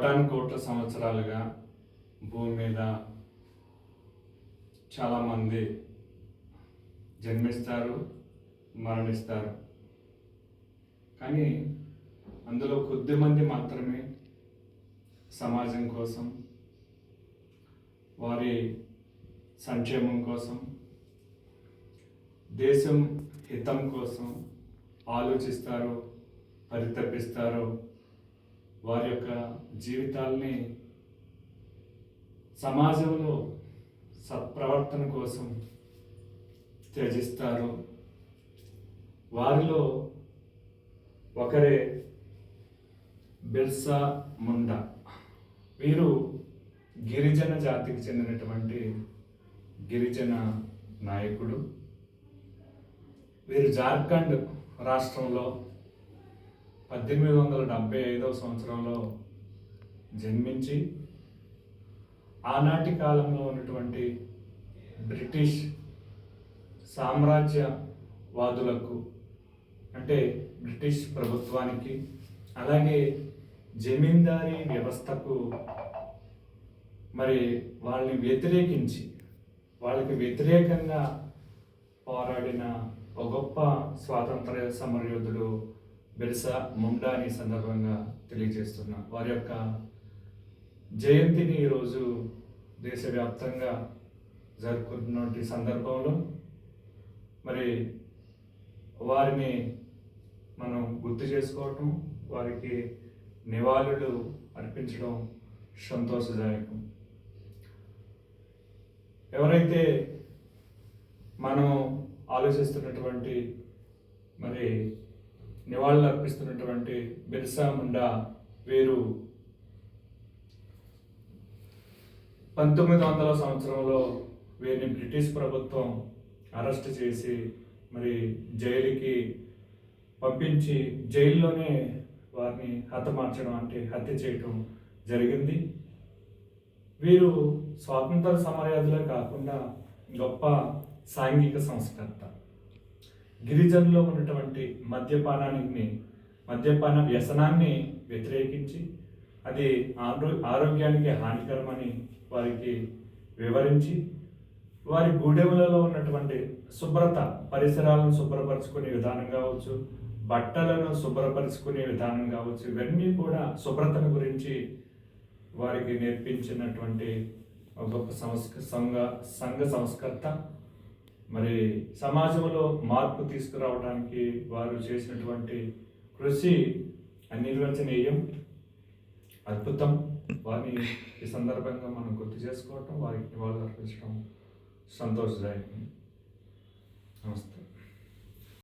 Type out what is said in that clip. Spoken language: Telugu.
కోటాను కోట్ల సంవత్సరాలుగా భూమి మీద చాలామంది జన్మిస్తారు మరణిస్తారు. కానీ అందులో కొద్ది మంది మాత్రమే సమాజం కోసం వారి సంక్షేమం కోసం దేశం హితం కోసం ఆలోచిస్తారు పరితపిస్తారు వారి యొక్క జీవితాల్ని సమాజంలో సత్ప్రవర్తన కోసం త్యజిస్తారు. వారిలో ఒకరే బిర్సా ముండా. వీరు గిరిజన జాతికి చెందినటువంటి గిరిజన నాయకుడు. వీరు జార్ఖండ్ రాష్ట్రంలో పద్దెనిమిది వందల డెబ్బై ఐదవ సంవత్సరంలో జన్మించి ఆనాటి కాలంలో ఉన్నటువంటి బ్రిటిష్ సామ్రాజ్యవాదులకు అంటే బ్రిటిష్ ప్రభుత్వానికి అలాగే జమీందారీ వ్యవస్థకు మరి వాళ్ళని వ్యతిరేకించి వాళ్ళకి వ్యతిరేకంగా పోరాడిన ఒక గొప్ప స్వాతంత్ర సమరయోధుడు బిర్సా ముండా అనే సందర్భంగా తెలియజేస్తున్నా. వారి యొక్క జయంతిని ఈరోజు దేశవ్యాప్తంగా జరుపుకుంటున్నటువంటి సందర్భంలో మరి వారిని మనం గుర్తు చేసుకోవటం వారికి నివాళులు అర్పించడం సంతోషదాయకం. ఎవరైతే మనం ఆలోచిస్తున్నటువంటి మరి నివాళులు అర్పిస్తున్నటువంటి బిర్సా ముండా వీరు పంతొమ్మిది వందల సంవత్సరంలో వీరిని బ్రిటిష్ ప్రభుత్వం అరెస్ట్ చేసి మరి జైలుకి పంపించి జైల్లోనే వారిని హతమార్చడం అంటే హత్య చేయటం జరిగింది. వీరు స్వాతంత్ర సమరయోధులే కాకుండా గొప్ప సాంఘిక సంస్కర్త. గిరిజనులో ఉన్నటువంటి మద్యపానాన్ని మద్యపాన వ్యసనాన్ని వ్యతిరేకించి అది ఆరో ఆరోగ్యానికి హానికరమని వారికి వివరించి వారి గూడెములలో ఉన్నటువంటి శుభ్రత పరిసరాలను శుభ్రపరచుకునే విధానం కావచ్చు బట్టలను శుభ్రపరచుకునే విధానం కావచ్చు ఇవన్నీ కూడా శుభ్రతను గురించి వారికి నేర్పించినటువంటి ఒక గొప్ప సంస్క సంఘ సంఘ సంస్కర్త మరి సమాజంలో మార్పు తీసుకురావడానికి వారు చేసినటువంటి కృషి అనిర్వచనీయం అద్భుతం. వారిని ఈ సందర్భంగా మనం గుర్తు చేసుకోవటం వారికి నివాళులు అర్పించడం సంతోషదాయకం. నమస్తే.